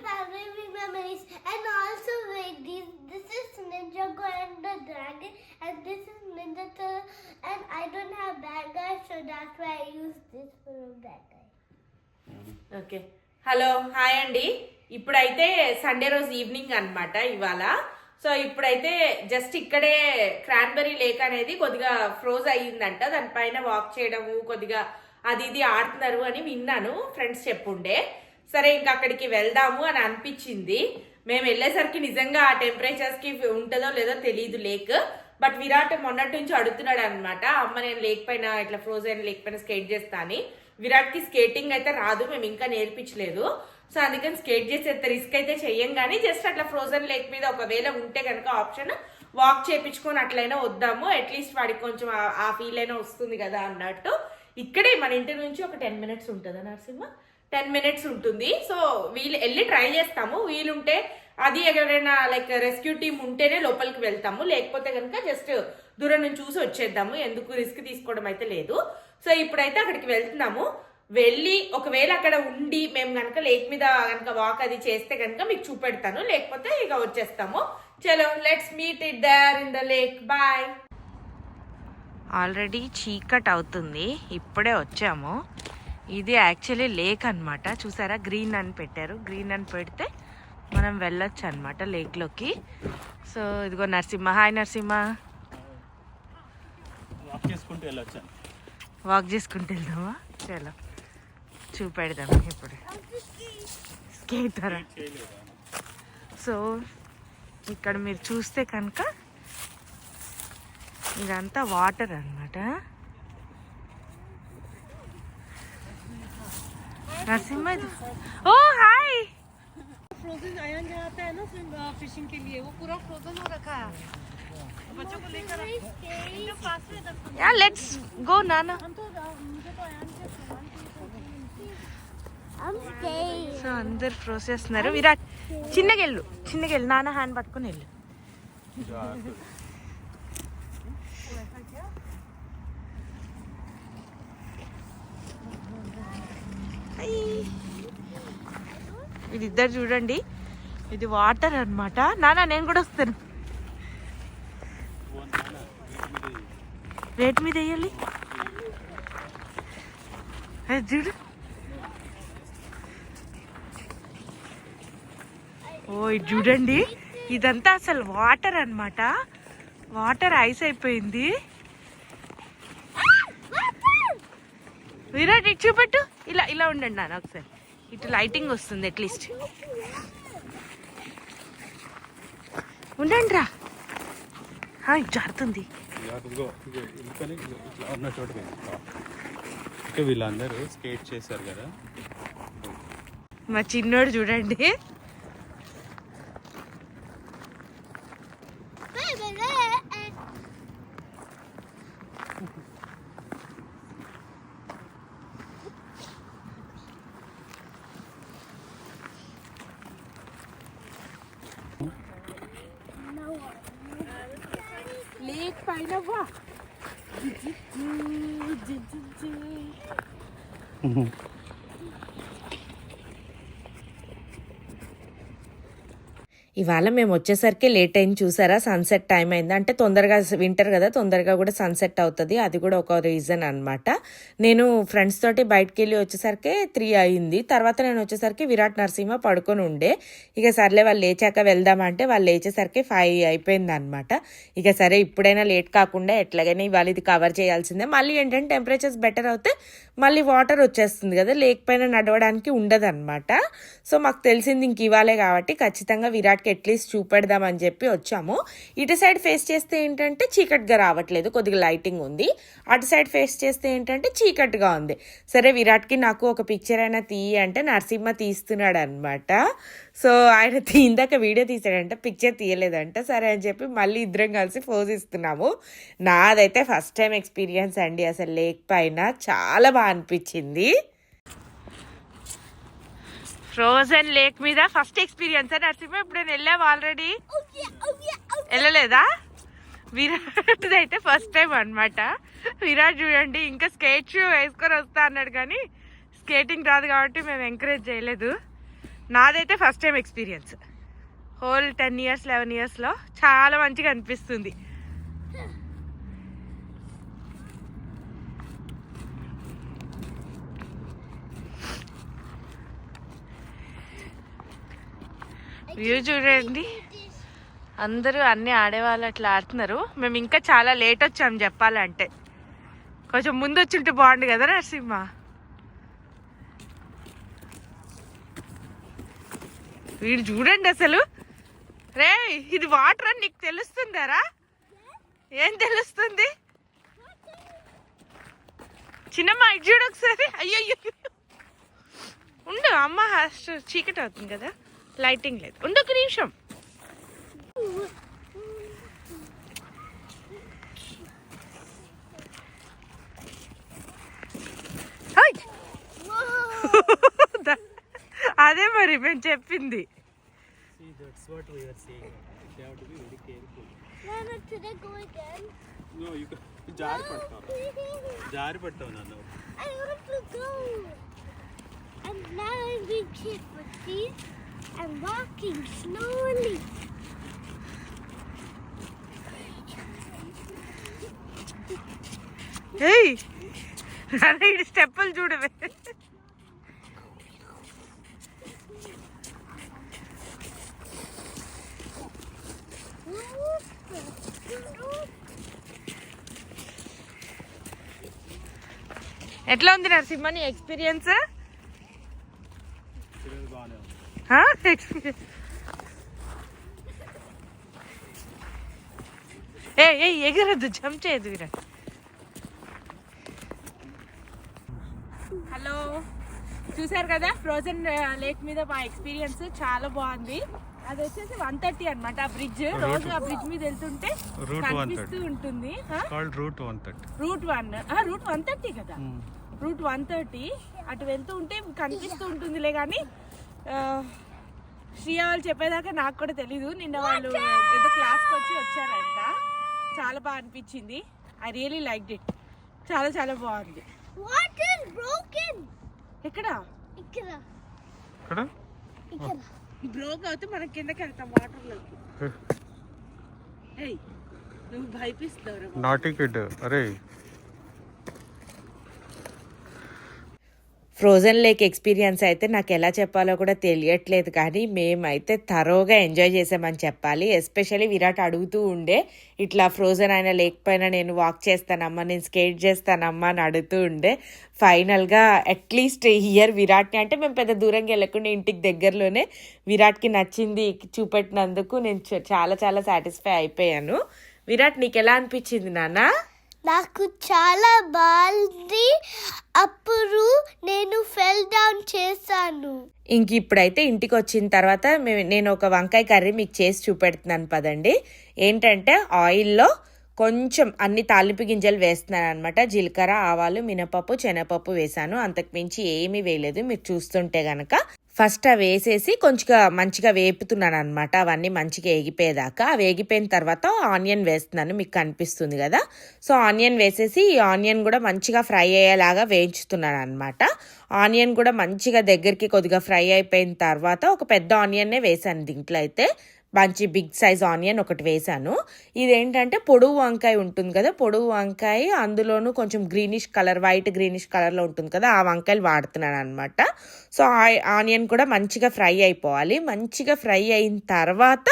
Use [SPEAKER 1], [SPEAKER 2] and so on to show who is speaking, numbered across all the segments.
[SPEAKER 1] family memories and also wait this this is Ninja Go and the dragon and this is Ninja Turtle and I don't have bad guys so that's why I use this for a bad guy.
[SPEAKER 2] Okay hello hi అండి ఇప్పుడైతే Sunday రోజు evening అనమాట ఇవాళ so ఇప్పుడైతే just ఇక్కడే cranberry lake అనేది కొద్దిగా ఫ్రోజ్ అయ్యిందంట దానిపైన వాక్ చేయడము కొద్దిగా అది ఇది ఆడుతున్నారు అని విన్నాను ఫ్రెండ్స్ చెప్పుండే సరే ఇంకా అక్కడికి వెళ్దాము అని అనిపించింది. మేము వెళ్ళేసరికి నిజంగా ఆ టెంపరేచర్స్కి ఉంటుందో లేదో తెలియదు లేక్ బట్ విరాట్ మొన్నటి నుంచి అడుగుతున్నాడు అనమాట అమ్మ నేను లేక్ పైన ఇట్లా ఫ్రోజన్ లేక్ పైన స్కేట్ చేస్తా అని. స్కేటింగ్ అయితే రాదు మేము ఇంకా నేర్పించలేదు. సో అందుకని స్కేట్ చేసేంత రిస్క్ అయితే చెయ్యం కానీ జస్ట్ అట్లా ఫ్రోజన్ లేక్ మీద ఒకవేళ ఉంటే కనుక ఆప్షన్ వాక్ చేపించుకొని అట్లయినా వద్దాము. అట్లీస్ట్ వాడికి కొంచెం ఆ ఫీల్ అయినా వస్తుంది కదా అన్నట్టు. ఇక్కడే మన ఇంటి నుంచి ఒక టెన్ మినిట్స్ ఉంటుందా నరసింహ? టెన్ మినిట్స్ ఉంటుంది. సో వీళ్ళు వెళ్ళి ట్రై చేస్తాము. వీలుంటే అది ఎవరైనా లైక్ రెస్క్యూ టీమ్ ఉంటేనే లోపలికి వెళ్తాము. లేకపోతే కనుక జస్ట్ దూరం నుంచి చూసి వచ్చేద్దాము. ఎందుకు రిస్క్ తీసుకోవడం అయితే లేదు. సో ఇప్పుడైతే అక్కడికి వెళ్తున్నాము. వెళ్ళి ఒకవేళ అక్కడ ఉండి మేము కనుక లేక్ మీద కనుక వాక్ అది చేస్తే కనుక మీకు చూపెడతాను. లేకపోతే ఇక వచ్చేస్తాము. చలో let's meet it there in the lake bye already చీకట్ అవుతుంది ఇప్పుడే వచ్చాము. ఇది యాక్చువల్లీ లేక్ అన్నమాట. చూసారా? గ్రీన్ అని పెట్టారు. గ్రీన్ అని పెడితే మనం వెళ్ళొచ్చు అనమాట లేక్లోకి. సో ఇదిగో నరసింహ. హాయ్ నరసింహ.
[SPEAKER 3] వాక్ చేసుకుంటూ వెళ్ళొచ్చాను
[SPEAKER 2] వాక్ చేసుకుంటూ వెళ్దామా? చలో. చూపెడదాం ఇప్పుడు. స్కేట్ ద్వారా
[SPEAKER 3] చేయలేదు
[SPEAKER 2] సో ఇక్కడ మీరు చూస్తే కనుక ఇదంతా వాటర్ అన్నమాట. నరసింహ ఇది ఓ హాయ్
[SPEAKER 4] फ्रोजन आयन जाता है ना फिशिंग के लिए वो पूरा फ्रोजन हो रखा है बच्चों को लेकर इनके पास में रखो।
[SPEAKER 2] యా లెట్స్ గో నానా
[SPEAKER 4] हम तो मुझे तो आयन के सामान के
[SPEAKER 1] I'm scared.
[SPEAKER 2] సో అందరు ఫ్రోజ్ చేస్తున్నారు విరాట్ చిన్నగా వెళ్ళు చిన్నగా వెళ్ళు నాన్న హ్యాండ్ పట్టుకొని వెళ్ళు వీళ్ళిద్దరు చూడండి. ఇది వాటర్ అన్నమాట. నానా నేను కూడా వస్తాను. రేట్ మీద వేయాలి. చూడు. ఓ ఇది చూడండి. ఇదంతా అసలు వాటర్ అనమాట వాటర్ ఐస్ అయిపోయింది. విరాట్ ఇటు చూపెట్టు. ఇలా ఇలా ఉండండి నాన్న ఒకసారి. ఇటు లైటింగ్ వస్తుంది అట్లీస్ట్ ఉండండి రా. జారుతుంది
[SPEAKER 3] వీళ్ళందరూ స్కేట్ చేశారు కదా.
[SPEAKER 2] మా చిన్నోడు చూడండి.
[SPEAKER 4] rien à voir.
[SPEAKER 2] ఇవాళ మేము వచ్చేసరికి లేట్ అయింది చూసారా? సన్సెట్ టైం అయింది. అంటే తొందరగా వింటర్ కదా తొందరగా కూడా సన్సెట్ అవుతుంది. అది కూడా ఒక రీజన్ అనమాట నేను ఫ్రెండ్స్ తోటి బయటకు వెళ్ళి వచ్చేసరికి త్రీ అయింది. తర్వాత నేను వచ్చేసరికి విరాట్ నరసింహ పడుకొని ఉండే. ఇక సర్లే వాళ్ళు లేచాక వెళ్దామంటే వాళ్ళు లేచేసరికి ఫైవ్ అయిపోయింది అనమాట ఇక సరే ఇప్పుడైనా లేట్ కాకుండా ఎట్లాగైనా ఇవాళ ఇది కవర్ చేయాల్సిందే. మళ్ళీ ఏంటంటే టెంపరేచర్స్ బెటర్ అవుతే మళ్ళీ వాటర్ వచ్చేస్తుంది కదా. లేకపోయినా నడవడానికి ఉండదు అనమాట సో మాకు తెలిసింది ఇంక ఇవాళే కాబట్టి ఖచ్చితంగా విరాట్ విరాట్కి అట్లీస్ట్ చూపెడదామని చెప్పి వచ్చాము. ఇటు సైడ్ ఫేస్ చేస్తే ఏంటంటే చీకటిగా రావట్లేదు కొద్దిగా లైటింగ్ ఉంది. అటు సైడ్ ఫేస్ చేస్తే ఏంటంటే చీకటిగా ఉంది. సరే విరాట్కి నాకు ఒక పిక్చర్ అయినా తీయి అంటే నరసింహ తీస్తున్నాడు అనమాట సో ఆయన ఇందాక వీడియో తీసాడంట పిక్చర్ తీయలేదంట. సరే అని చెప్పి మళ్ళీ ఇద్దరం కలిసి ఫోజ్ ఇస్తున్నాము. నాదైతే ఫస్ట్ టైం ఎక్స్పీరియన్స్ అండి. అసలు లేక్ పైన చాలా బాగా అనిపించింది. ఫ్రోజన్ లేక్ మీద ఫస్ట్ ఎక్స్పీరియన్స్ నరసింహ ఇప్పుడు నేను వెళ్ళాము ఆల్రెడీ వెళ్ళలేదా? విరాట్ అయితే ఫస్ట్ టైం అన్నమాట. విరాట్ చూడండి ఇంకా స్కేట్ షూ వేసుకొని వస్తా అన్నాడు కానీ స్కేటింగ్ రాదు కాబట్టి మేము ఎంకరేజ్ చేయలేదు. నాదైతే first time experience whole ten years eleven ఇయర్స్లో చాలా మంచిగా అనిపిస్తుంది. వ్యూ చూడండి. అందరూ అన్ని ఆడేవాళ్ళు అట్లా ఆడుతున్నారు. మేము ఇంకా చాలా లేట్ వచ్చాము చెప్పాలంటే. కొంచెం ముందు వచ్చింటే బాగుండు కదా నరసింహ? వీడు చూడండి అసలు. రే ఇది వాటర్ అని నీకు తెలుస్తుందారా? ఏం తెలుస్తుంది? చిన్నమ్మ ఇటు చూడు ఒకసారి. అయ్యో అయ్యో. ఉండు అమ్మ హాస్టల్ చీకటి అవుతుంది కదా. లైటింగ్ లేదు ఉండు ఒక నిమిషం అదే మరి మేము చెప్పింది
[SPEAKER 3] See, that's what we are saying. They have to be very careful.
[SPEAKER 1] Nana, should I go again?
[SPEAKER 3] No, you can జారి పడతావు జారి పడతావు నన్ను
[SPEAKER 1] I want to go. And now I'm being careful. See? And walking slowly.
[SPEAKER 2] ఏయ్ అదే ఇటు స్టెప్పులు చూడవే ఎట్లా ఉంది నరసింహ నీ ఎక్స్పీరియన్స్
[SPEAKER 3] పిల్లలు బాగానే ఉంది
[SPEAKER 2] ఎక్స్పీరియన్స్ ఏ ఏ ఎగరద్దు జంప్ చేయదు వీర హలో చూసారు కదా ఫ్రోజన్ లేక్ మీద మా ఎక్స్పీరియన్స్ చాలా బాగుంది. అది వచ్చేసి వన్ థర్టీ అనమాట ఆ బ్రిడ్జ్ రోజు ఆ బ్రిడ్జ్ మీద వెళ్తుంటే కనిపిస్తూ ఉంటుంది.
[SPEAKER 3] Route one
[SPEAKER 2] route one route one thirty కదా? Route one thirty. అటు వెళ్తూ ఉంటే కనిపిస్తూ ఉంటుందిలే కానీ ఆ, శ్రీయ వాళ్ళు చెప్పేదాకా నాకు కూడా తెలీదు. నిన్న వాళ్ళు ఏదో క్లాస్కి వచ్చి వచ్చారంట. చాలా బాగా అనిపించింది. ఐ రియలీ లైక్ ఇట్ చాలా చాలా బాగుంది? ఎక్కడ. బ్రోక్ అవుతే మనం కిందకి వెళ్తాం వాటర్లోకి ఏయ్ నువ్వు భయపిస్తావు
[SPEAKER 3] నాటి కిడ్ అరే
[SPEAKER 2] ఫ్రోజన్ లేక్ ఎక్స్పీరియన్స్ అయితే నాకు ఎలా చెప్పాలో కూడా తెలియట్లేదు కానీ మేమైతే తరోగా ఎంజాయ్ చేసామని చెప్పాలి. ఎస్పెషల్లీ విరాట్ అడుగుతూ ఉండే ఇట్లా ఫ్రోజన్ అయిన లేక్ పైన నేను వాక్ చేస్తానమ్మా నేను స్కేట్ చేస్తానమ్మా అని అడుగుతూ ఉండే. ఫైనల్గా అట్లీస్ట్ ఇయర్ విరాట్ని అంటే మేము పెద్ద దూరంగా వెళ్ళకుండా ఇంటికి దగ్గరలోనే విరాట్కి నచ్చింది చూపెట్టినందుకు నేను చ- చాలా చాలా సాటిస్ఫై అయిపోయాను. విరాట్ నీకు ఎలా అనిపించింది నాన్న?
[SPEAKER 1] నాకు చాలా బాగుంది. అప్పుడు నేను ఫెల్ డౌన్ చేశాను.
[SPEAKER 2] ఇంక ఇప్పుడైతే ఇంటికి వచ్చిన తర్వాత నేను ఒక వంకాయ కర్రీ మీకు చేసి చూపెడుతున్నాను పదండి. ఏంటంటే ఆయిల్లో కొంచెం అన్ని తాలింపు గింజలు వేస్తున్నాను అనమాట జీలకర్ర ఆవాలు మినపప్పు శనగపప్పు వేసాను అంతకుమించి ఏమీ వేయలేదు. మీరు చూస్తుంటే గనక ఫస్ట్ అవి వేసేసి కొంచెంగా మంచిగా వేపుతున్నాను అనమాట అవన్నీ మంచిగా వేగిపోయేదాకా. అవి వేగిపోయిన తర్వాత ఆనియన్ వేస్తున్నాను మీకు కనిపిస్తుంది కదా. సో ఆనియన్ వేసేసి ఈ ఆనియన్ కూడా మంచిగా ఫ్రై అయ్యేలాగా వేయించుతున్నాను అనమాట ఆనియన్ కూడా మంచిగా దగ్గరికి కొద్దిగా ఫ్రై అయిపోయిన తర్వాత ఒక పెద్ద ఆనియన్నే వేసాను దీంట్లో అయితే. మంచి బిగ్ సైజ్ ఆనియన్ ఒకటి వేసాను ఇదేంటంటే పొడువు వంకాయ ఉంటుంది కదా పొడువు వంకాయ అందులోనూ కొంచెం గ్రీనిష్ కలర్ వైట్ గ్రీనిష్ కలర్లో ఉంటుంది కదా ఆ వంకాయలు వాడుతున్నాను అనమాట సో ఆనియన్ కూడా మంచిగా ఫ్రై అయిపోవాలి. మంచిగా ఫ్రై అయిన తర్వాత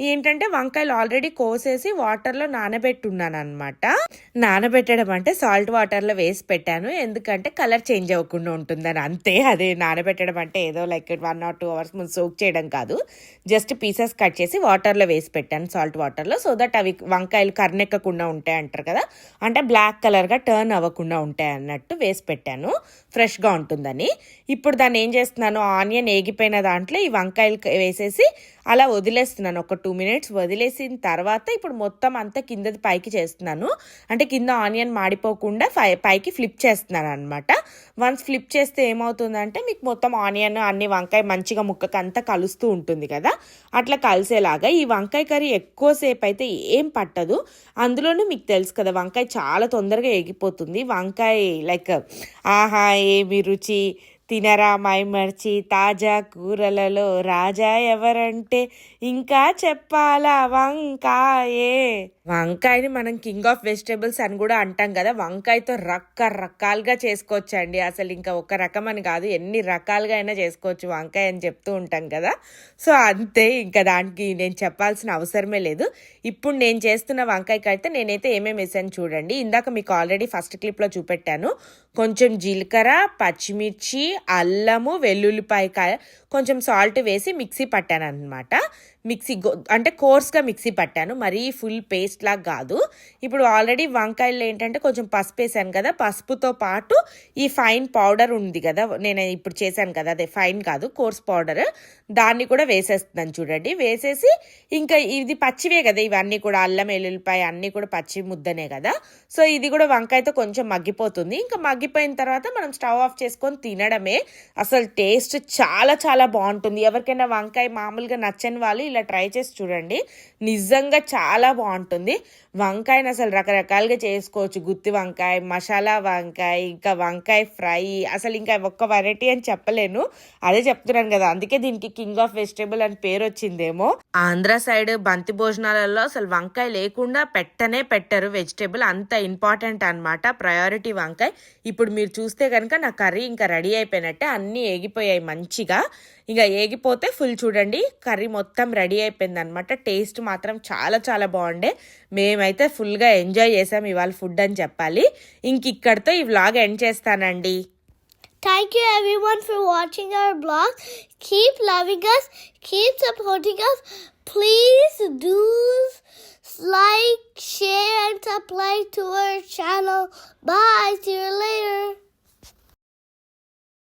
[SPEAKER 2] ఏంటంటే వంకాయలు ఆల్రెడీ కోసేసి వాటర్లో నానబెట్టున్నాను అనమాట నానబెట్టడం అంటే సాల్ట్ వాటర్లో వేసి పెట్టాను. ఎందుకంటే కలర్ చేంజ్ అవ్వకుండా ఉంటుందని అంతే. అదే నానబెట్టడం అంటే ఏదో like one or two hours ముందు సోక్ చేయడం కాదు. జస్ట్ పీసెస్ కట్ చేసి వాటర్లో వేసి పెట్టాను సాల్ట్ వాటర్లో. సో దట్ అవి వంకాయలు కర్నెక్కకుండా ఉంటాయి అంటారు కదా. అంటే బ్లాక్ కలర్గా టర్న్ అవ్వకుండా ఉంటాయి అన్నట్టు వేసి పెట్టాను. ఫ్రెష్గా ఉంటుందని. ఇప్పుడు దాన్ని ఏం చేస్తున్నాను? ఆనియన్ ఏగిపోయిన దాంట్లో ఈ వంకాయలు వేసేసి అలా వదిలేస్తున్నాను. ఒక టూ మినిట్స్ వదిలేసిన తర్వాత ఇప్పుడు మొత్తం అంతా కిందది పైకి చేస్తున్నాను. అంటే కింద ఆనియన్ మాడిపోకుండా పై పైకి ఫ్లిప్ చేస్తున్నాను అనమాట వన్స్ ఫ్లిప్ చేస్తే ఏమవుతుందంటే మీకు మొత్తం ఆనియన్ అన్ని వంకాయ మంచిగా ముక్కకి అంతా కలుస్తూ ఉంటుంది కదా. అట్లా కలిసేలాగా ఈ వంకాయ కర్రీ ఎక్కువసేపు అయితే ఏం పట్టదు. అందులోనూ మీకు తెలుసు కదా వంకాయ చాలా తొందరగా ఎగిపోతుంది. వంకాయ లైక్ ఆహా ఏమి రుచి? తినరా మైమర్చి తాజా కూరలలో రాజా ఎవరంటే ఇంకా చెప్పాలా వంకాయే. వంకాయని మనం కింగ్ ఆఫ్ వెజిటేబుల్స్ అని కూడా అంటాం కదా వంకాయతో రకరకాలుగా చేసుకోవచ్చు అండి అసలు ఇంకా ఒక రకం అని కాదు ఎన్ని రకాలుగా అయినా చేసుకోవచ్చు వంకాయ అని చెప్తూ ఉంటాం కదా. సో అంతే ఇంకా దానికి నేను చెప్పాల్సిన అవసరమే లేదు. ఇప్పుడు నేను చేస్తున్న వంకాయకి అయితే నేనైతే ఏమేమి వేసాను చూడండి. ఇందాక మీకు ఆల్రెడీ ఫస్ట్ క్లిప్లో చూపెట్టాను. కొంచెం జీలకర్ర పచ్చిమిర్చి అల్లము వెల్లుల్లిపాయకాయ కొంచెం సాల్ట్ వేసి మిక్సీ పట్టాను అనమాట మిక్సీ గో- అంటే కోర్స్గా మిక్సీ పట్టాను. మరీ ఫుల్ పేస్ట్ లాగా కాదు. ఇప్పుడు ఆల్రెడీ వంకాయలు ఏంటంటే కొంచెం పసుపు వేసాను కదా పసుపుతో పాటు ఈ ఫైన్ పౌడర్ ఉంది కదా నేను ఇప్పుడు చేశాను కదా అదే ఫైన్ కాదు కోర్స్ పౌడర్. దాన్ని కూడా వేసేస్తున్నాను చూడండి. వేసేసి ఇంకా ఇది పచ్చివే కదా ఇవన్నీ కూడా అల్లం వెల్లుల్లిపాయ అన్నీ కూడా పచ్చి ముద్దనే కదా. సో ఇది కూడా వంకాయతో కొంచెం మగ్గిపోతుంది. ఇంకా మగ్గిపోయిన తర్వాత మనం స్టవ్ ఆఫ్ చేసుకొని తినడమే అసలు టేస్ట్ చాలా చాలా బాగుంటుంది. ఎవరికైనా వంకాయ మామూలుగా నచ్చని వాళ్ళు ఇలా ట్రై చేసి చూడండి. నిజంగా చాలా బాగుంటుంది. వంకాయని అసలు రకరకాలుగా చేసుకోవచ్చు. గుత్తి వంకాయ మసాలా వంకాయ ఇంకా వంకాయ ఫ్రై అసలు ఇంకా ఒక్క వెరైటీ అని చెప్పలేను. అదే చెప్తున్నాను కదా అందుకే దీనికి కింగ్ ఆఫ్ వెజిటేబుల్ అని పేరు వచ్చిందేమో. ఆంధ్ర సైడ్ బంతి భోజనాలలో అసలు వంకాయ లేకుండా పెట్టనే పెట్టరు. వెజిటేబుల్ అంత ఇంపార్టెంట్ అన్నమాట. ప్రయారిటీ వంకాయ. ఇప్పుడు మీరు చూస్తే కనుక నా కర్రీ ఇంకా రెడీ అయిపోయినట్టే అన్నీ ఏగిపోయాయి మంచిగా. ఇంకా ఏగిపోతే ఫుల్ చూడండి కర్రీ మొత్తం రెడీ అయిపోయింది అనమాట టేస్ట్ మాత్రం చాలా చాలా బాగుండే మేమైతే ఫుల్గా ఎంజాయ్ చేసాం ఇవాళ ఫుడ్ అని చెప్పాలి ఇంక ఇక్కడితో ఈ వ్లాగ్ ఎండ్ చేస్తానండి
[SPEAKER 1] Thank you everyone for watching our blog. Keep loving us, keep supporting us. Please do like, share, and subscribe to our channel. Bye. See you later.